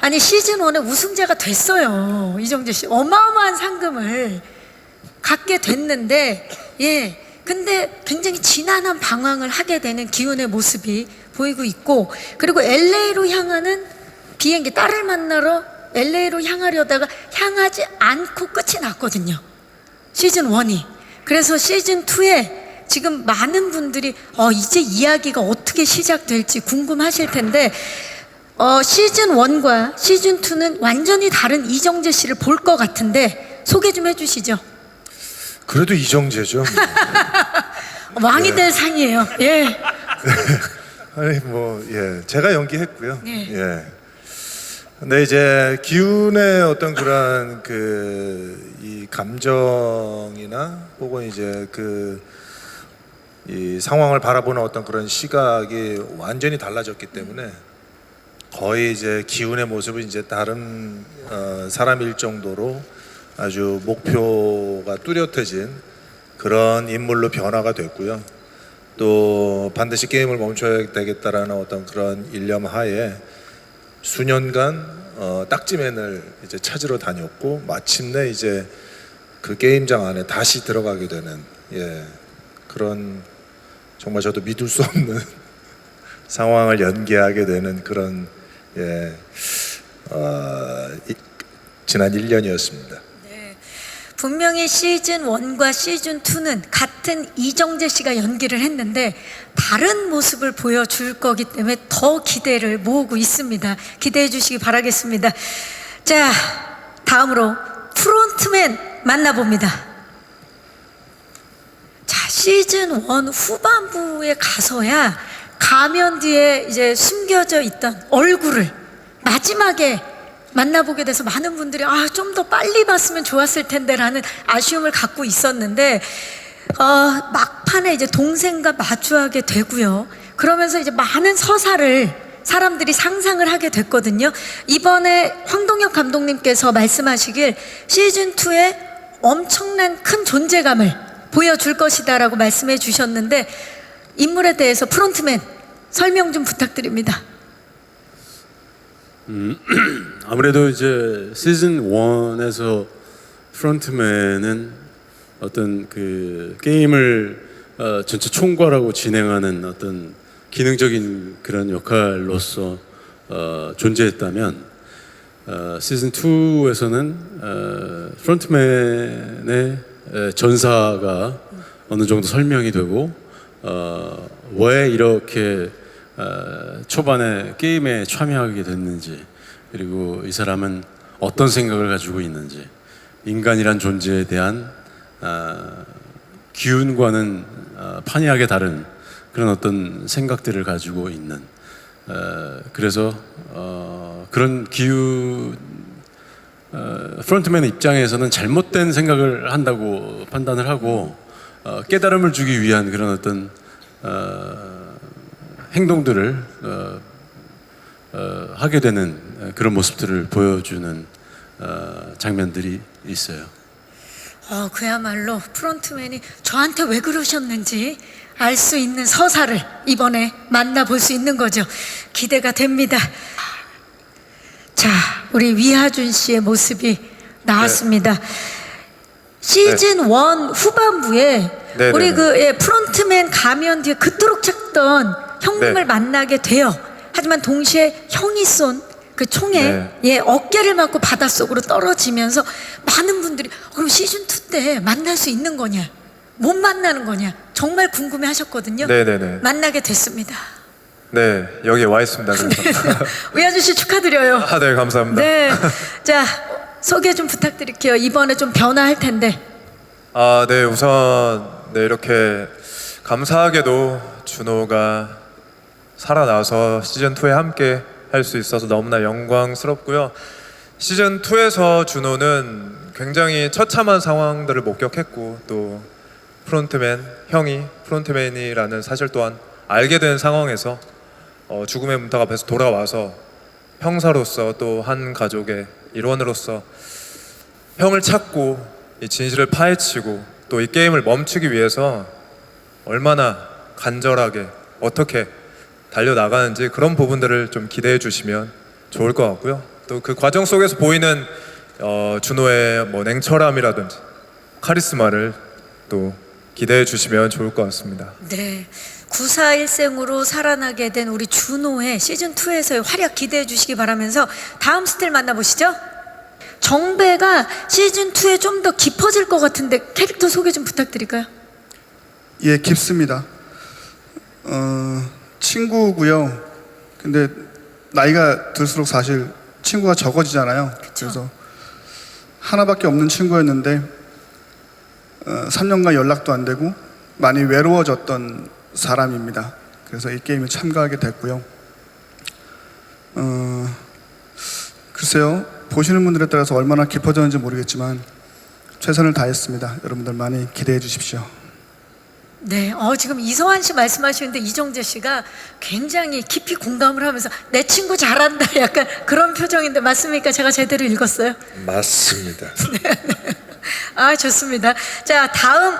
아니 시즌 1의 우승자가 됐어요. 이정재 씨 어마어마한 상금을 갖게 됐는데 예. 근데 굉장히 진한한 방황을 하게 되는 기훈의 모습이 보이고 있고 그리고 LA로 향하는 비행기 딸을 만나러 LA로 향하려다가 향하지 않고 끝이 났거든요. 시즌 1이. 그래서 시즌 2에 지금 많은 분들이 어, 이제 이야기가 어떻게 시작될지 궁금하실 텐데 어, 시즌 1과 시즌 2는 완전히 다른 이정재 씨를 볼 것 같은데 소개 좀 해주시죠. 그래도 이정재죠. 왕이 될 상이에요. 예. 아니 뭐 예, 제가 연기했고요. 네. 예. 근데 이제 기운의 어떤 그런 그 이 감정이나 혹은 이제 그 이 상황을 바라보는 어떤 그런 시각이 완전히 달라졌기 때문에 거의 이제 기운의 모습은 이제 다른 어, 사람일 정도로 아주 목표가 뚜렷해진 그런 인물로 변화가 됐고요. 또 반드시 게임을 멈춰야 되겠다라는 어떤 그런 일념 하에 수년간 어, 딱지맨을 이제 찾으러 다녔고 마침내 이제 그 게임장 안에 다시 들어가게 되는 예 그런 정말 저도 믿을 수 없는 상황을 연기하게 되는 그런 예 어, 이- 지난 1년이었습니다. 네. 분명히 시즌 1과 시즌 2는 같은 이정재 씨가 연기를 했는데 다른 모습을 보여줄 거기 때문에 더 기대를 모으고 있습니다. 기대해 주시기 바라겠습니다. 자, 다음으로 프론트맨 만나봅니다. 자, 시즌 1 후반부에 가서야 가면 뒤에 이제 숨겨져 있던 얼굴을 마지막에 만나보게 돼서 많은 분들이 아, 좀 더 빨리 봤으면 좋았을 텐데라는 아쉬움을 갖고 있었는데 어, 막판에 이제 동생과 마주하게 되고요. 그러면서 이제 많은 서사를 사람들이 상상을 하게 됐거든요. 이번에 황동혁 감독님께서 말씀하시길 시즌 2에 엄청난 큰 존재감을 보여줄 것이다라고 말씀해 주셨는데 인물에 대해서 프론트맨 설명 좀 부탁드립니다. 아무래도 이제 시즌 1에서 프론트맨은 어떤 그 게임을 어, 전체 총괄하고 진행하는 어떤 기능적인 그런 역할로서 어, 존재했다면 어, 시즌 2에서는 어, 프론트맨의 에, 전사가 어느 정도 설명이 되고 어, 왜 이렇게 어, 초반에 게임에 참여하게 됐는지 그리고 이 사람은 어떤 생각을 가지고 있는지 인간이란 존재에 대한 어, 기운과는 어, 판이하게 다른 그런 어떤 생각들을 가지고 있는 어, 그래서 어, 그런 기운 어, 프론트맨의 입장에서는 잘못된 생각을 한다고 판단을 하고 어, 깨달음을 주기 위한 그런 어떤 어, 행동들을 어, 어, 하게 되는 그런 모습들을 보여주는 어, 장면들이 있어요. 어, 그야말로 프론트맨이 저한테 왜 그러셨는지 알 수 있는 서사를 이번에 만나볼 수 있는 거죠. 기대가 됩니다. 자, 우리 위하준 씨의 모습이 나왔습니다. 시즌 1 후반부에 네, 우리 네, 그 예, 프론트맨 가면 뒤에 그토록 찾던 형님을 네. 만나게 돼요. 하지만 동시에 형이 쏜 그 총에 네. 예, 어깨를 맞고 바닷속으로 떨어지면서 많은 분들이 어, 그럼 시즌 2때 만날 수 있는 거냐? 못 만나는 거냐? 정말 궁금해 하셨거든요. 네 네 네. 만나게 됐습니다. 네, 여기 와 있습니다. 그래서. 위아주 씨 축하드려요. 아, 네, 감사합니다. 네. 자, 소개 좀 부탁드릴게요. 이번에 좀 변화할 텐데. 아, 네, 우선 네, 이렇게 감사하게도 준호가 살아나서 시즌 2에 함께 할 수 있어서 너무나 영광스럽고요. 시즌 2에서 준호는 굉장히 처참한 상황들을 목격했고 또 프론트맨 형이 프론트맨이라는 사실 또한 알게 된 상황에서 어, 죽음의 문턱 앞에서 돌아와서 형사로서 또 한 가족의 일원으로서 형을 찾고 이 진실을 파헤치고 또 이 게임을 멈추기 위해서 얼마나 간절하게 어떻게 달려 나가는지 그런 부분들을 좀 기대해 주시면 좋을 것 같고요. 또 그 과정 속에서 보이는 어, 준호의 뭐 냉철함이라든지 카리스마를 또 기대해 주시면 좋을 것 같습니다. 네. 94일생으로 살아나게 된 우리 준호의 시즌 2에서의 활약 기대해 주시기 바라면서 다음 스틸 만나보시죠. 정배가 시즌 2에 좀 더 깊어질 것 같은데 캐릭터 소개 좀 부탁드릴까요? 예, 깊습니다. 어, 친구고요. 근데 나이가 들수록 사실 친구가 적어지잖아요. 그쵸. 래서 하나밖에 없는 친구였는데 어, 3년간 연락도 안 되고 많이 외로워졌던 사람입니다. 그래서 이 게임에 참가하게 됐고요. 어, 글쎄요. 보시는 분들에 따라서 얼마나 깊어졌는지 모르겠지만 최선을 다했습니다. 여러분들 많이 기대해 주십시오. 네, 어, 지금 이성환 씨 말씀하시는데 이정재 씨가 굉장히 깊이 공감을 하면서 내 친구 잘한다 약간 그런 표정인데 맞습니까? 제가 제대로 읽었어요? 맞습니다. 아, 좋습니다. 자, 다음